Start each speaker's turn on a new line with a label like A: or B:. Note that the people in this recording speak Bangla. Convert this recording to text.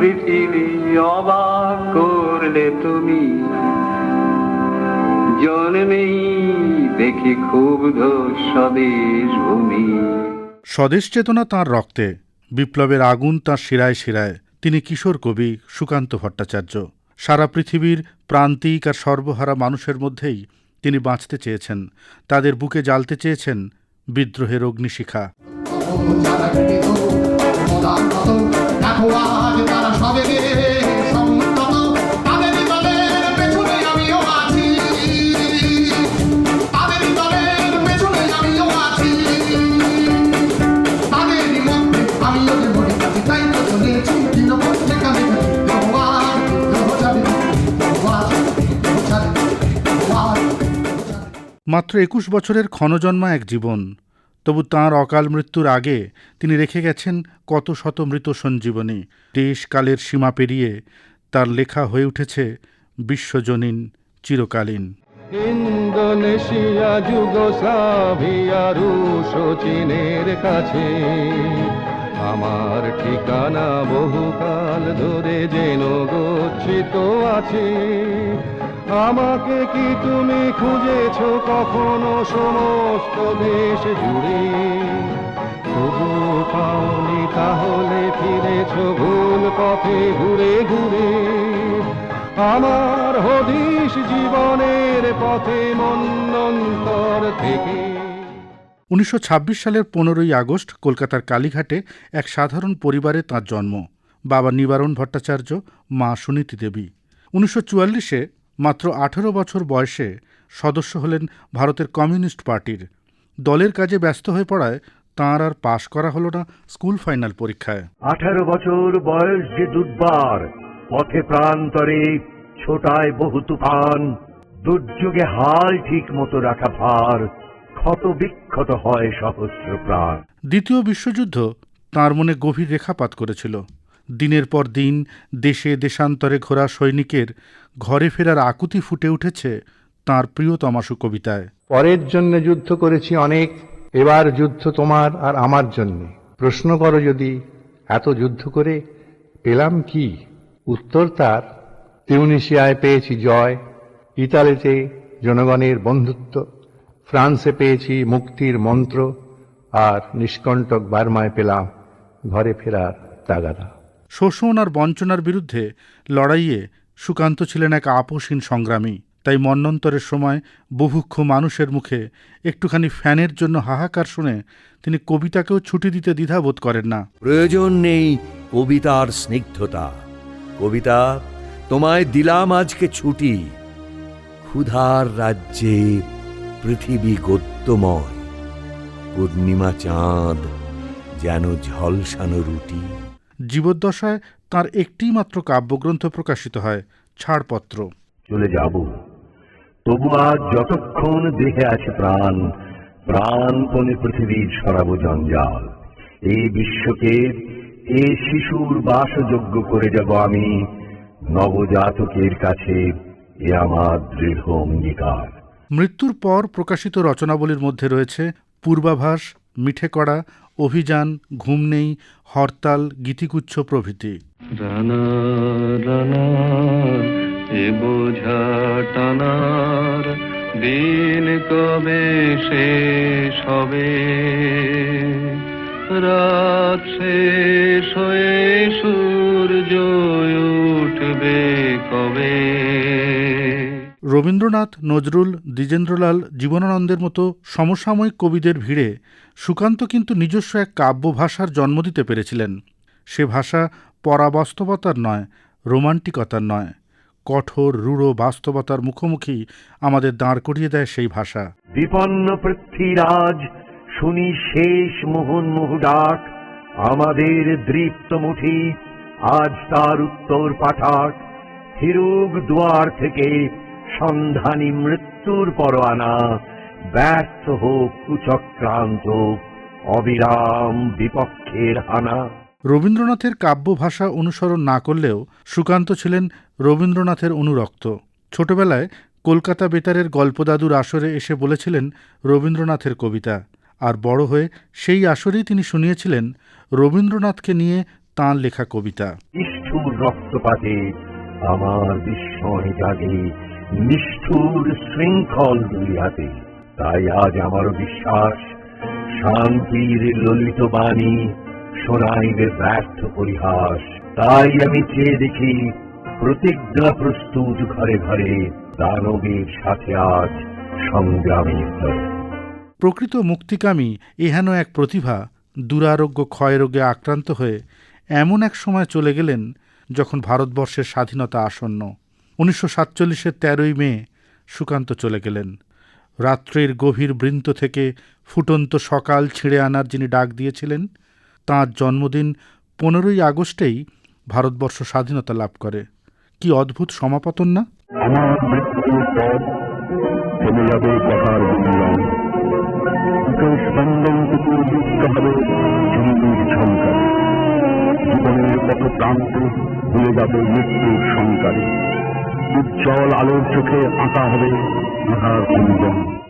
A: পৃথিবী অবাক করলে তুমি। জন্মেই দেখি ক্ষুব্ধ স্বদেশ ভূমি।
B: স্বদেশ চেতনা তাঁর রক্তে বিপ্লবের আগুন তাঁর শিরায় শিরায়। তিনি কিশোর কবি সুকান্ত ভট্টাচার্য। সারা পৃথিবীর প্রান্তিক আর সর্বহারা মানুষের মধ্যেই তিনি বাঁচতে চেয়েছেন। তাদের বুকে জ্বালতে চেয়েছেন বিদ্রোহের অগ্নিশিখা। মাত্র একুশ বছরের ক্ষণজন্মা এক জীবন। তবু তাঁর অকাল মৃত্যুর আগে তিনি রেখে গেছেন কত শত মৃত সঞ্জীবনী। দেশ কালের সীমা পেরিয়ে তার লেখা হয়ে উঠেছে বিশ্বজনীন, চিরকালীন।
C: ইন্দোনেশিয়া যুগোস্লাভিয়া কাছে। আমার ঠিকানা বহুকাল ধরে যেন গচ্ছিত আছে। আমাকে কি তুমি খুঁজেছ কখনো সমস্ত দেশ জুড়ে? তবু পাওনি তাহলে ফিরেছ ভুল পথে ঘুরে ঘুরে। আমার হদিশ জীবনের পথে মন্নন্তর থেকে।
B: উনিশশো ছাব্বিশ সালের পনেরোই আগস্ট কলকাতার কালীঘাটে এক সাধারণ পরিবারে তাঁর জন্ম। বাবা নিবারণ ভট্টাচার্য, মা সুনীতি দেবী। উনিশশো চুয়াল্লিশে মাত্র আঠেরো বছর বয়সে সদস্য হলেন ভারতের কমিউনিস্ট পার্টির। দলের কাজে ব্যস্ত হয়ে পড়ায় তাঁর আর পাশ করা হল না স্কুল ফাইনাল পরীক্ষায়।
D: আঠারো বছর বয়স যে দুর্বার পথে প্রান্তরে ছোটায় বহু তুফান দুর্যোগে হাল ঠিক মতো রাখা ভার ক্ষত বিক্ষত হয় সহস্র প্রাণ।
B: দ্বিতীয় বিশ্বযুদ্ধ তাঁর মনে গভীর রেখাপাত করেছিল। দিনের পর দিন দেশে দেশান্তরে ঘোরা সৈনিকের ঘরে ফেরার আকুতি ফুটে উঠেছে তাঁর প্রিয়তমাশু কবিতায়।
E: পরের জন্য যুদ্ধ করেছি অনেক, এবার যুদ্ধ তোমার আর আমার জন্য। প্রশ্ন করো যদি, এত যুদ্ধ করে পেলাম কি? উত্তর তার, তিউনিশিয়ায় পেয়েছি জয়, ইতালিতে জনগণের বন্ধুত্ব, ফ্রান্সে পেয়েছি মুক্তির মন্ত্র, আর নিষ্কণ্টক বার্মায় পেলাম ঘরে ফেরার তাগাদা।
B: শোষণ আর বঞ্চনার বিরুদ্ধে লড়াইয়ে সুকান্ত ছিলেন এক আপোষহীন সংগ্রামী। তাই মন্নন্তরের সময় বুভুক্ষ মানুষের মুখে একটুখানি ফ্যানের জন্য হাহাকার শুনে তিনি কবিতাকেও ছুটি দিতে দ্বিধাবোধ করেন না।
F: প্রয়োজন নেই কবিতার স্নিগ্ধতা। কবিতা, তোমায় দিলাম আজকে ছুটি। ক্ষুধার রাজ্যে পৃথিবী গদ্যময়। পূর্ণিমা চাঁদ যেন ঝলসানো রুটি।
B: জীবদ্দশায় তার একটিই মাত্র কাব্যগ্রন্থ প্রকাশিত হয় ছাড়পত্র।
D: চলে যাব। তবু আজ যতক্ষণ দেহে আছে প্রাণ প্রাণপণে পৃথিবীর সরাবো জঞ্জাল। এই বিশ্বকে এ শিশুর বাসযোগ্য করে যাব আমি নবজাতকের কাছে এ আমার দৃঢ় অঙ্গীকার।
B: মৃত্যুর পর প্রকাশিত রচনাবলীর মধ্যে রয়েছে পূর্বাভাস মিঠে কড়া অভিযান, ঘুম নেই, হরতাল গীতিকুচ্ছ প্রভৃতি।
C: রানা টানার দিন কবে শেষ হবে? রাত শেষ হয়ে সূর্য উঠবে কবে?
B: রবীন্দ্রনাথ, নজরুল, দ্বিজেন্দ্রলাল, জীবনানন্দের মতো সমসাময়িক কবিদের ভিড়ে সুকান্ত কিন্তু নিজস্ব এক কাব্য ভাষার জন্ম দিতে পেরেছিলেন। সে ভাষা পরাবাস্তবতার নয়, রোমান্টিকতার নয়। কঠোর, রূঢ় বাস্তবতার মুখোমুখি আমাদের দাঁড় করিয়ে দেয় সেই ভাষা।
D: বিপন্ন পৃথ্বীরাজ, শুনি শেষ মুহুর্মুহু ডাক আমাদের দৃপ্ত মুঠি, আজ তার উত্তর পাঠাক। হিরুগ দুয়ার থেকে সন্ধানী মৃত্যুর পরোয়ানা ব্যর্থ হোক কুচক্রান্ত অবিরাম বিপক্ষের হানা।
B: রবীন্দ্রনাথের কাব্য ভাষা অনুসরণ না করলেও সুকান্ত ছিলেন রবীন্দ্রনাথের অনুরক্ত। ছোটবেলায় কলকাতা বেতারের গল্পদাদুর আসরে এসে বলেছিলেন রবীন্দ্রনাথের কবিতা আর বড় হয়ে সেই আসরেই তিনি শুনিয়েছিলেন রবীন্দ্রনাথকে নিয়ে তাঁর লেখা কবিতা।
D: রক্তপাতে আমার বিস্ময় জাগে নিষ্ঠুর শৃঙ্খল দুই হাতে তাই আজ আমারও বিশ্বাস, শান্তির ললিত বাণী শোনাইবে ব্যর্থ পরিহাস। তাই আমি চেয়ে দেখি, প্রতিজ্ঞা প্রস্তুত ঘরে ঘরে সাথে আজ সংগ্রামের
B: প্রকৃত মুক্তিকামী এহেন এক প্রতিভা, দুরারোগ্য ক্ষয়রোগে আক্রান্ত হয়ে এমন এক সময় চলে গেলেন যখন ভারতবর্ষের স্বাধীনতা আসন্ন। উনিশশো সাতচল্লিশের তেরোই মে সুকান্ত চলে গেলেন। রাত্রের গভীর বৃন্ত থেকে ফুটন্ত সকাল ছিঁড়ে আনার যিনি ডাক দিয়েছিলেন, তাঁর জন্মদিন পনেরোই আগস্টেই ভারতবর্ষ স্বাধীনতা লাভ করে। কি অদ্ভুত সমাপতন না?
D: যাবে মৃত্যুর উজ্জ্বল আলোর চোখে আঁকা হবে মহারাজ